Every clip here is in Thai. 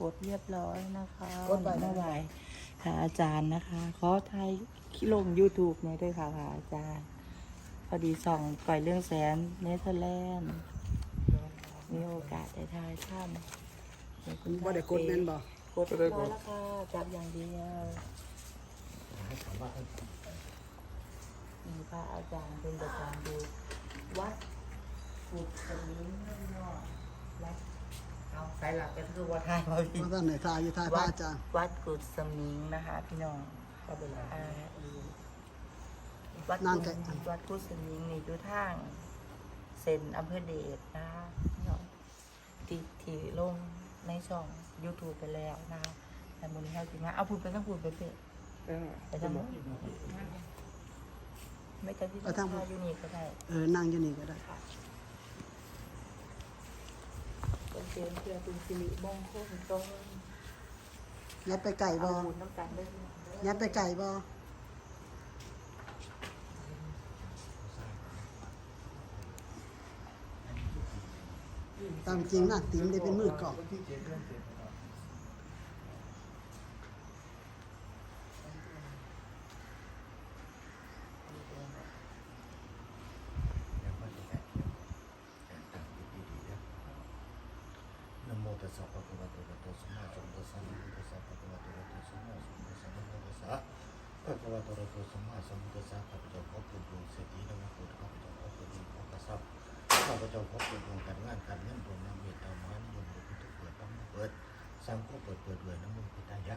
กดเรียบร้อยนะคะกดไว้นะเมื่อไหร่ค่ะอาจารย์นะคะ ขอไทยลง YouTube เนี่ยด้วยค่ะค่ะอาจารย์ พอดีส่องปล่อยเรื่องแสนเนเธอร์แลนด์มีโอกาสได้ทายถ้ำบ่ได้กดแม่นบ่กดเรียบร้อยแล้วค่ะจับอย่างเดียวมีพระอาจารย์เป็นประจำดูวัดกุดสมิงนอกวัด เอาสายหลักก็คือวัดไทยมาพี่เพราะท่านในทายอยู่ทายพระอาจารย์วัดกุดสมิงนะคะ พี่น้องก็เป็นอาอีวัดนั่กุงดแกะวัดกุดสมิงนี่อยู่ทางเซ็นอำเภอเดชนะคะพี่น้องที่ที่ลงในช่อง YouTube ไปแล้วนะคะแต่มูลนิธิมาเอาพูดไปต้องพูดไปเป๊ะไปทางโน้นไม่จำที่ต้องพาอยู่นี่ก็ได้ เออนั่งอยู่นี่ก็ได้ ค่ะ เป็นเชิญเพื่อเป็นสิริมงคลตรงยัดไปไก่บ่เอาบุญน้ำกันด้วยยัดไปไก่บ่ตามจริงน่ะติ๋มได้เป็นมือกล่องนะโม ตัสสะภะคะวะโตอะระหะโตสัมมาสัมพุทธัสสะนะโมตัสสะภะคะวะโตอะระหะโตสัมมาสัมพุทธัสสะนะโมตัสสะภะคะวะโตอะระหะโตสัมมาสัมพุทธัสสะข้าพเจ้าขอเป็นดวงเศรษฐีนะโมพุทธข้าพเจ้าขอเป็นดวงขอกระซับข้าพเจ้าขอเป็นดวงการงานการเงินดวงนามเมตตามหานิยมดวงพุทธเปิดตั้งเปิดสังโฆเปิดเปิดด้วยนะโมพุทธายะ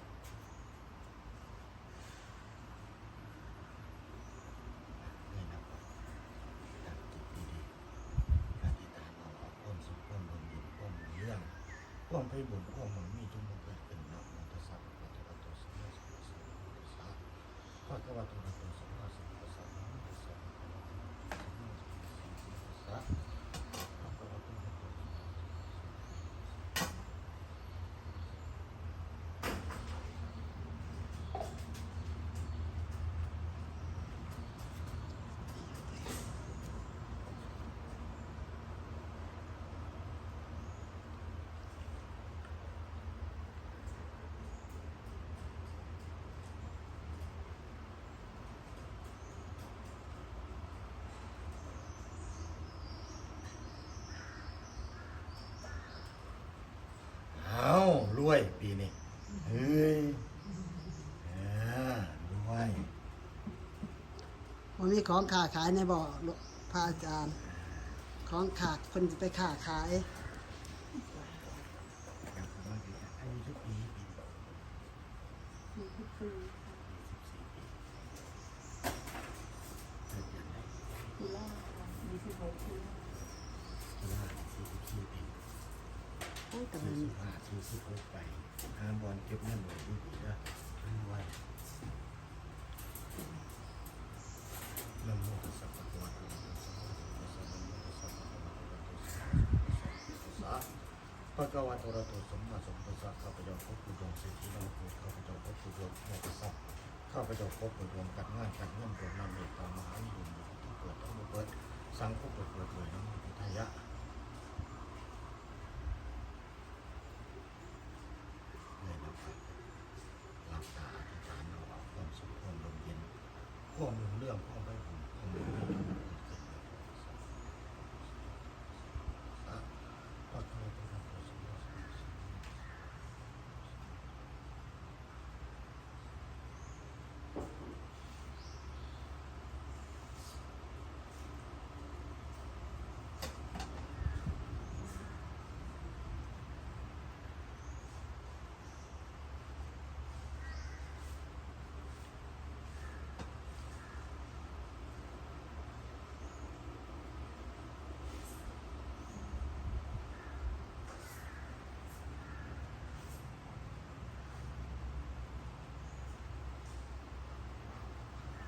นี่นะครับตั้งจิตดีๆอธิษฐานเอาเอาความสุขความลมเย็นความรุ่งเรื่อง ความไปบุญความมันมีจงบังเกิดขึ้นนะโมตัสสะภะคะวะตะระหะโตสัมมาสัมพุทธัสสะสัสสะภะคะวะโตอะระหะโตสัมมาสัมพุทธัสสะนะโมตัสสะภะคะวะโตอะระหะโตสัมมาสัมพุทธัสสะภะคะวะโตอะระหะโตสัมมาสัมพุทธัสสะ เอารวยปีนี้เฮ้ยอ่ารวย มันมี ของขาขายในบ่อพระอาจารย์ ของขาดคนไปขาขายอยากว่าดีอายุทุกปีปีนี้เกิดอย่างไรตุลายี่สิบหกปีตุลาสี่สิบสี่ปีโอ้ยแต่มัน สิบห้าสี่สิบหกไปห้ามบอลเก็บเงินไว้ดีดีนะรวยนะโมตัสสะภะคะวะโตอะระหะโตสัมมามพุทธัสสะนะโมตัสสะภะคะวะโตอะระหะโตสัมมาสัม พุทธัสสะพระกวาโตระโตสมมาสมพุทธะข้าพเจ้าพบผู้ดวงเศรษฐีนวโกข้าพเจ้าพบผู้ดวงโมกษัตริย์ข้าพเจ้าพบผู้ดวงการงานการเงินดวนามเมตตามหานิยมที่เกิดทั้งหมดเปิดสังฆเปิดเปิดเลยน้ำพุทธยะเลยนะครับหลับตาอธิษฐานเอาความสุขความลมเย็นความรุ่งเรื่องความไปบุญความรุ่งเรื่องเกิดขึ้นในพระพุทธศาสนาพระพุทธศาสนา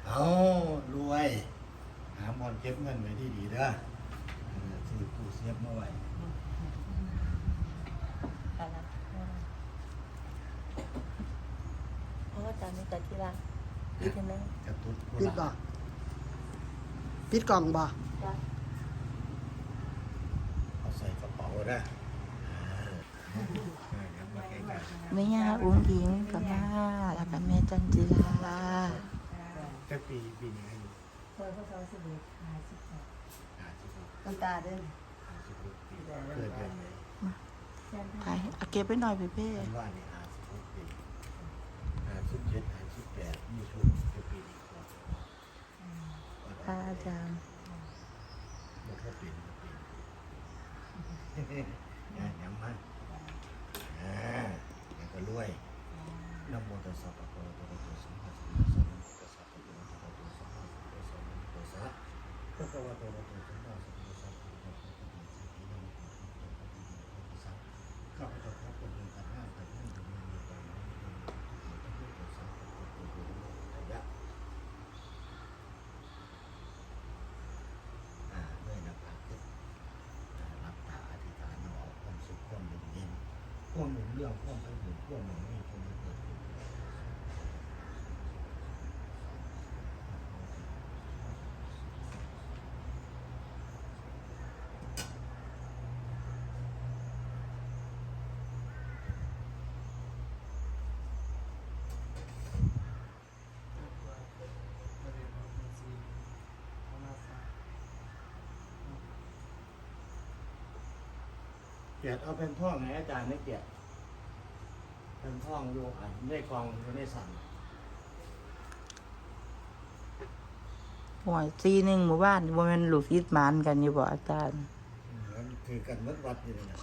เอารวย หาบอล เก็บเงินไว้ที่ดีเด้อเออซื้อตู้เซฟมาไว้อไรเพราะว่าอาจารย์มีแต่ที่รักดีใช่ไหมกระตุ้นปิดบ่ปิดกล่องบ่จ้ะเอาใส่กระเป๋าได้เออเอางั้นมาใกล้ๆแม่ย่าอุ้งอิงกับมาแล้วก็แม่จันจิลาแต่ปีปีนี้อายุ เปิดพศสิบเอ็ดห้าสิบหกห้าสิบหกน้ำตาเด้อห้าสิบหกปีเกิดเดือนไหนไปเอาเก็บไปหน่อยพี่เป้เป็นว่าเนี่ยห้าสิบหกปีห้าสิบเจ็ดห้าสิบแปดยี่สิบจะปีนี้ครับพระอาจารย์มันก็เป็นก็เป็นเนี่ยย้ำมันอ่าแล้วก็รวยนะโมตัสสะภะคะวะโตอะระหะโตสัมมาสัมพุทธัสสะนะโมตัสสะภะคะวะโตอะระหะโตสัมมาสัมพุทธัสสะนะโมตัสสะภะคะวะโตอะระหะโตสัมมาสัมพุทธัสสะนะโมตัสสะภะคะวะโตอะระหะโตสัมมาสัมพุทธัสสะนะโมตัสสะข้าพเจ้าขอเป็นเงินกันห้ากันห้ากันห้ากันห้ากันห้ากันอ่าด้วยนะพระพุทธอ่ารับตาอธิษฐานเอาความสุขความเย็นเย็น ความหนุนเรื่องความเป็นอยู่ความหนุนมีความเกิดขึ้น เกียรติเอาเป็นท่องไงอาจารย์ไม่เกียรติเป็นท่องอยู่อ่านในกองอยู่ในสั่งหวยซีหนึ่งหมู่บ้านว่ามันลูกยิดหมานกันอยู่บ่อาจารย์ เหมือนถือกันมัดวัดอยู่เลยนะ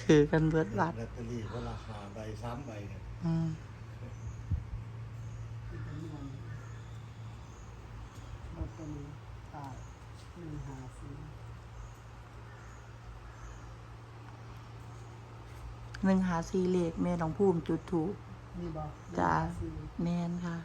ถือกันเบิดวัดลอตเตอรี่เวลาหาใบสามใบเนี่ยอืมรถตัวนี้ตายหนึ่งห้าสี่ หนึ่งหาซีเลขแม่น้องภูมิจุดถูกนี่บอกจ้าหนึ่งห้สี่แมนค่ะ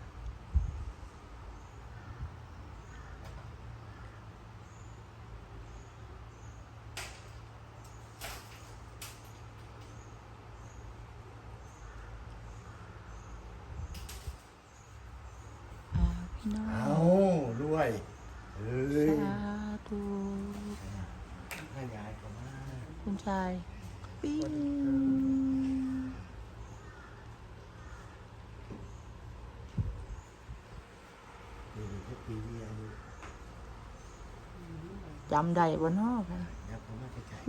อ่าพี่น้อเอางด้วยเอ้ยสาธุให้ยายเข้ามา คุณชาย ปิ้ง ปีนี้ก็ปีนี้อายุ จำได้บ่นาะค่ะยับเข้ามาใกล้ๆ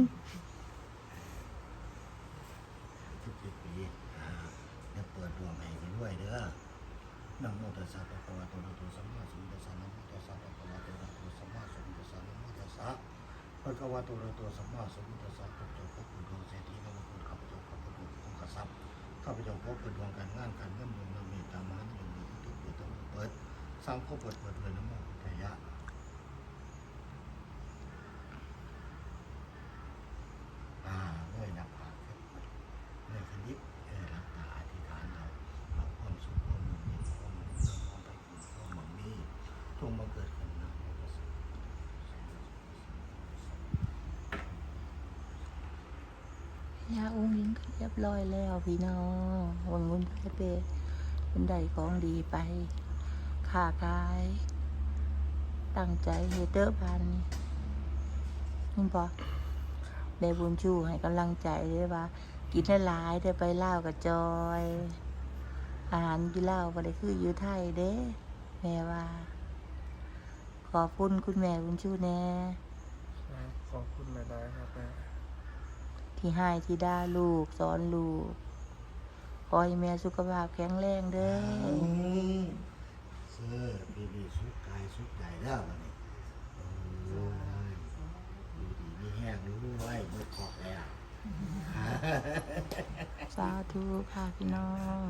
สิบเจ็ดปีอ่าเดี๋ยวเปิดดวงให้ไปด้วยเด้อนะโมตัสสะภะคะวะโตอะระหะโตสัมมาสัมพุทธัสสะนะโมตัสสะภะคะวะโตอะระหะโตสัมมาสัมพุทธัสสะนะโมตัสสะภะคะวะโตอะระหะโตสัมมาสัมพุทธัสสะข้าพเจ้าขอเปิดดวงเศรษฐีนะโมคุณข้าพเจ้าขอเปิดดวงองค์กษัตริย์ข้าพเจ้าขอเปิดดวงการงานการเงินดวงนเมตตามหานิยมดีทุกเปิดต้องเปิดสร้างข้อเปิดเปิดเลยนะโมพุทธายะ อ่าด้วยนับผ่านครับในคณิตเออรับตาอธิษฐานเราเอาความสุขความมุ่งมั่นความมุ่งมั่นความไปบุญความหวังนี้จงมาเกิดขึ้นนะโมตัสสะ ยาอุ้งยิงเรียบร้อยแล้วพี่น้องวังงุนไปเปเป็นได้ของดีไปค้ากาย ตั้งใจเฮเดอร์พันนี่นี่ปะได้บุญชูให้กำลังใจด้วยว่า กินได้หลายได้ไปเล่ากับจอย อาหารอยู่เล่าวก็ได้คืออยู่ไทยเด้แม่ว่า ขอบคุณคุณแม่บุญชูแน่ขอบคุณหลายๆครับแม่ ที่ให้ที่ได้ลูก สอนลูกขอให้แม่สุขภาพแข็งแรงเด้อเสื้อปีนี้สุขกายสุขใจแล้ววันนี้โอ้ยดูดีมีแห้งรู้ไว้เมื่อเกาะแล้ว สาธุค่ะพี่น้อง